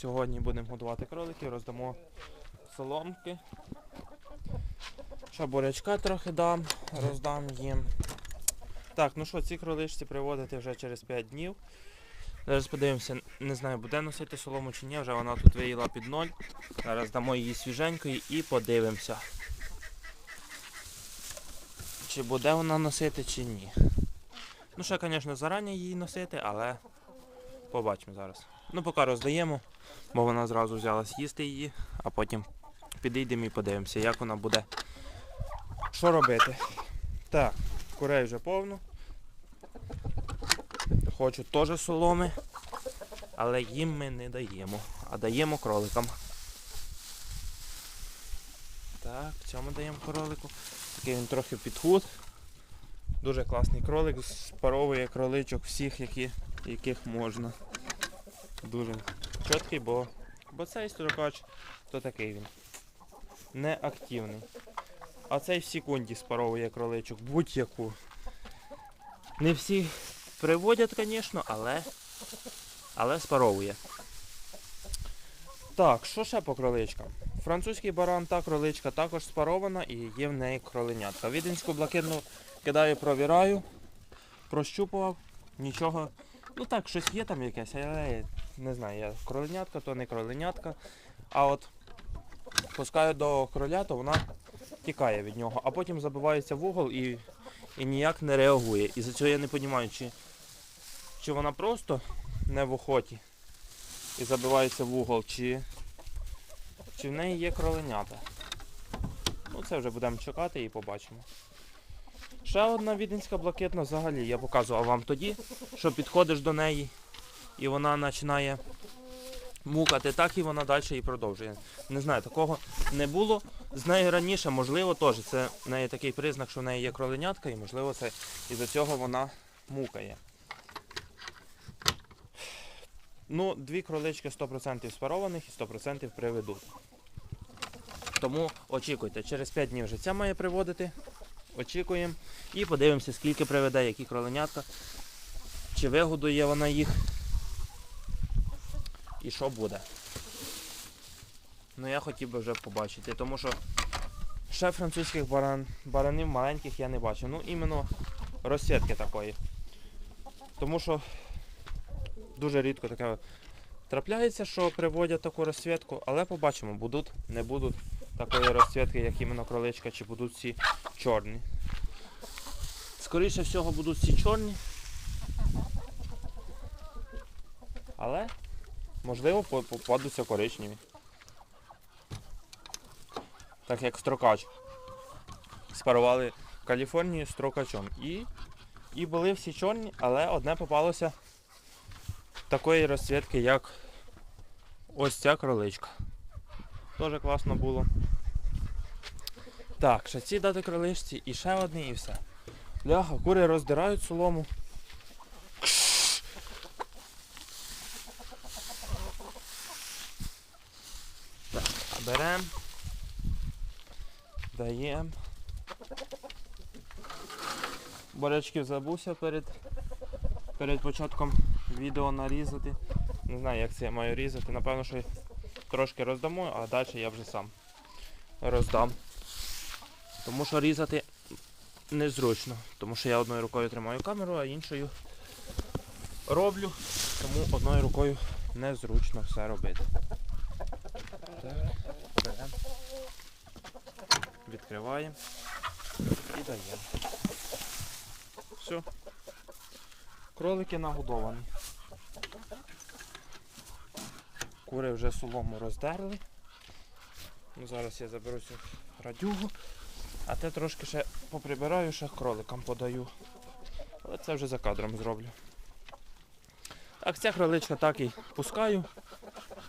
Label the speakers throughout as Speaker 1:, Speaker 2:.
Speaker 1: Сьогодні будемо годувати кроликів, роздамо соломки. Ще бурячка трохи дам, роздам їм. Так, ну що, ці кроличці приводити вже через 5 днів. Зараз подивимося, не знаю, буде носити солому чи ні, вже вона тут виїла під ноль. Зараз дамо її свіженької і подивимося. Чи буде вона носити, чи ні. Ну, ще, звісно, зарані її носити, але побачимо зараз. Ну, поки роздаємо, бо вона зразу взялась їсти її, а потім підійдемо і подивимося, як вона буде. Що робити? Так, курей вже повно. Хочу теж соломи, але їм ми не даємо, а даємо кроликам. Так, цьому даємо кролику. Такий він трохи підхуд. Дуже класний кролик, спаровує кроличок всіх, які, яких можна. Дуже чіткий, бо, бо цей строкач, то такий він. Неактивний. А цей в секунді спаровує кроличок, будь-яку. Не всі приводять, звісно, але, але спаровує. Так, що ще по кроличкам? Французький баран та кроличка також спарована і є в неї кроленятка. Віденську блакитну кидаю, провіраю, прощупував, нічого. Ну так, щось є там якесь, але не знаю, я кроленятка, то не кроленятка. А от пускаю до кроля, то вона тікає від нього, а потім забивається в угол і, і ніяк не реагує. І за цього я не розумію, чи, чи вона просто не в охоті і забивається в угол, чи, чи в неї є кроленята. Ну це вже будемо чекати і побачимо. Ще одна віденська блакитна взагалі я показував вам тоді, що підходиш до неї і вона починає мукати, так і вона далі і продовжує. Не знаю, такого не було. З нею раніше, можливо, теж це в неї такий признак, що в неї є кроленятка, і можливо це із-за цього вона мукає. Ну, дві кролички 100% спарованих і 100% приведуть. Тому очікуйте, через 5 днів життя має приводити. Очікуємо і подивимося, скільки приведе, які кроленятка, чи вигодує вона їх і що буде. Ну я хотів би вже побачити, тому що ще французьких баран, баранів маленьких я не бачив. Ну іменно розсвітки такої. Тому що дуже рідко таке трапляється, що приводять таку розсвітку, але побачимо, будуть, не будуть такої розцвітки, як іменно кроличка, чи будуть всі чорні. Скоріше всього будуть всі чорні. Але можливо попадуться коричневі. Так як строкач. Спарували з строкачом. І, і були всі чорні, але одне попалося такої розцвітки, як ось ця кроличка. Дуже класно було. Так, ці дати кроличці і ще одні і все. Бляха, кури роздирають солому. Так, беремо. Даємо. Борячків забувся перед, перед початком відео нарізати. Не знаю, як це я маю різати. Напевно, що трошки роздамо, а далі я вже сам роздам. Тому що різати незручно, тому що я одною рукою тримаю камеру, а іншою роблю, тому одною рукою незручно все робити. Так, відкриваємо і даємо. Все. Кролики нагодовані. Кури вже солому роздерли. Ну, зараз я заберу цю радюгу. А те трошки ще поприбираю, ще кроликам подаю. Але це вже за кадром зроблю. Так, ця кроличка так і пускаю.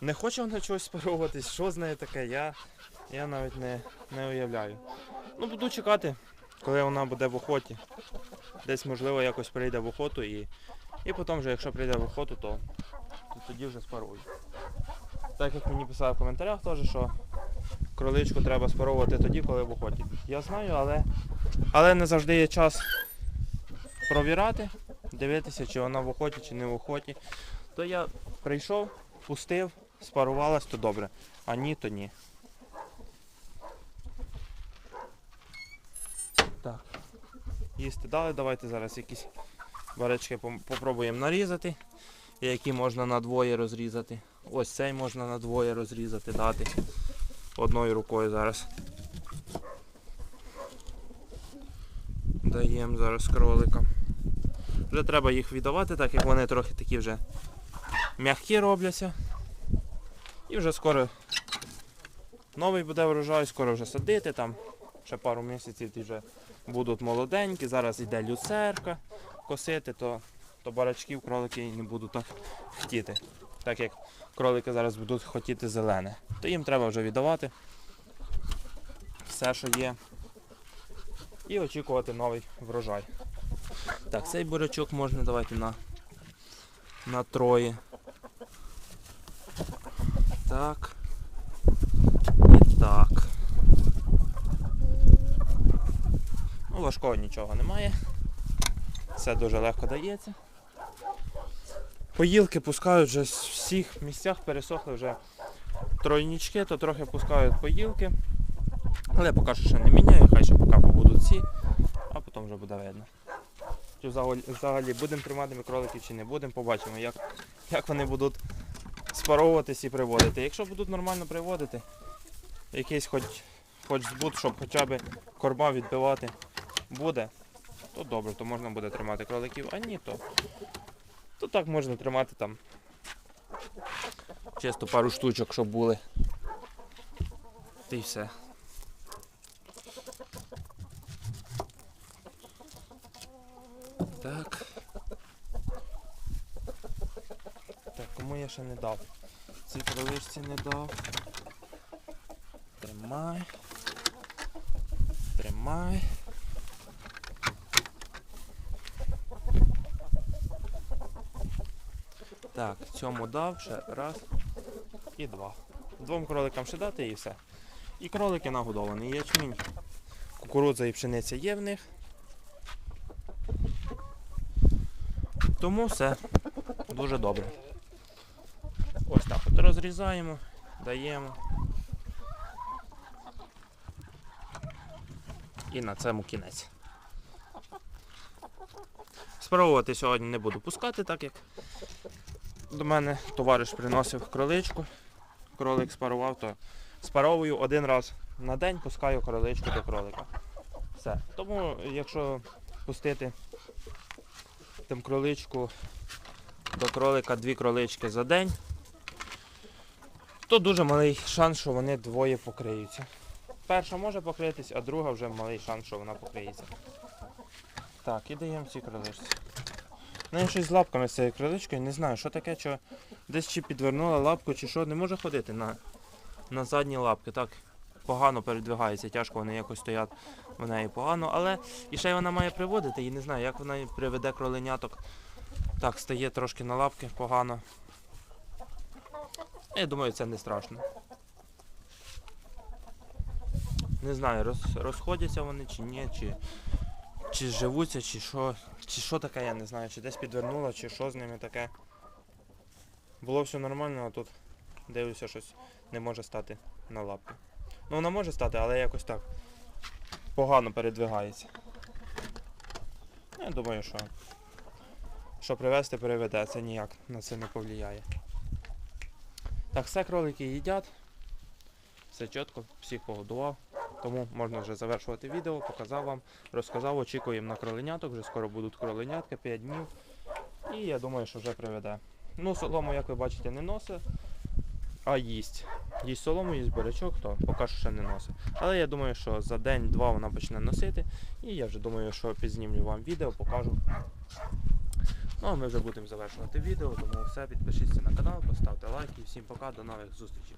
Speaker 1: Не хоче вона чогось спаровуватись, що з нею таке, я, я навіть не, не уявляю. Ну, буду чекати, коли вона буде в охоті. Десь, можливо, якось прийде в охоту і, і потім вже, якщо прийде в охоту, то, то тоді вже спарую. Так як мені писали в коментарях теж, що кроличку треба спаровувати тоді, коли в охоті. Я знаю, але, але не завжди є час провірати, дивитися, чи вона в охоті, чи не в охоті. То я прийшов, пустив, спарувалась, то добре. А ні, то ні. Так. Їсти дали, давайте зараз якісь барачки пом- попробуємо нарізати. Які можна на двоє розрізати. Ось цей можна на двоє розрізати, дати. Одною рукою зараз. Даємо зараз кроликам. Вже треба їх віддавати, так як вони трохи такі вже м'які робляться. І вже скоро новий буде врожай, скоро вже садити там. Ще пару місяців вже будуть молоденькі. Зараз йде люцерка косити, то, то барачків кролики не будуть так хотіти. Так як кролики зараз будуть хотіти зелене. То їм треба вже віддавати все, що є. І очікувати новий врожай. Так, цей бурячок можна давайте на, на троє. Так. І так. Ну, важкого нічого немає. Все дуже легко дається. Поїлки пускають вже з всіх місцях, пересохли вже тройнічки, то трохи пускають поїлки. Але поки що ще не міняю, хай ще поки побудуть ці, а потім вже буде видно. Чи взагалі, будемо тримати ми кроликів чи не будемо, побачимо, як, як вони будуть спаровуватись і приводити. Якщо будуть нормально приводити, якийсь хоч, хоч збут, щоб хоча б корма відбивати буде, то добре, то можна буде тримати кроликів, а ні, то, то так можна тримати там чисто пару штучок, щоб були. Та й все. Так. Так, кому я ще не дав? Цій кроличці не дав. Тримай. Тримай. Так, цьому дав ще раз і два. Двом кроликам ще дати і все. І кролики нагодовані. Ячмінь, кукурудза і пшениця є в них. Тому все дуже добре. Ось так от розрізаємо, даємо. І на цьому кінець. Спробувати сьогодні не буду пускати, так як до мене товариш приносив кроличку. Кролик спарував, то спаровую один раз на день, пускаю кроличку до кролика. Все. Тому, якщо пустити там кроличку до кролика дві кролички за день, то дуже малий шанс, що вони двоє покриються. Перша може покритись, а друга вже малий шанс, що вона покриється. Так, і даємо цій кроличці. Ну, я щось з лапками з цією кроличкою, не знаю, що таке, що десь чи підвернула лапку, чи що, не може ходити на, на задні лапки. Так, погано передвигається, тяжко вони якось стоять в неї погано, але і ще й вона має приводити, і не знаю, як вона приведе кроленяток. Так, стає трошки на лапки погано. Я думаю, це не страшно. Не знаю, роз, розходяться вони чи ні, чи, чи живуться, чи що. Чи що таке, я не знаю, чи десь підвернуло, чи що з ними таке. Було все нормально, а тут дивлюся, щось не може стати на лапки. Ну вона може стати, але якось так погано передвигається. Я думаю, що, що привезти, приведе, це ніяк на це не повлияє. Так, все кролики їдять. Все чітко, всіх погодував. Тому можна вже завершувати відео, показав вам, розказав, очікуємо на кроленяток, вже скоро будуть кроленятка, 5 днів. І я думаю, що вже приведе. Ну, солому, як ви бачите, не носить, а їсть. Їсть солому, їсть бурячок, то поки що ще не носить. Але я думаю, що за день-два вона почне носити. І я вже думаю, що підзнімлю вам відео, покажу. Ну а ми вже будемо завершувати відео, тому все, підпишіться на канал, поставте лайк і всім пока, до нових зустрічей.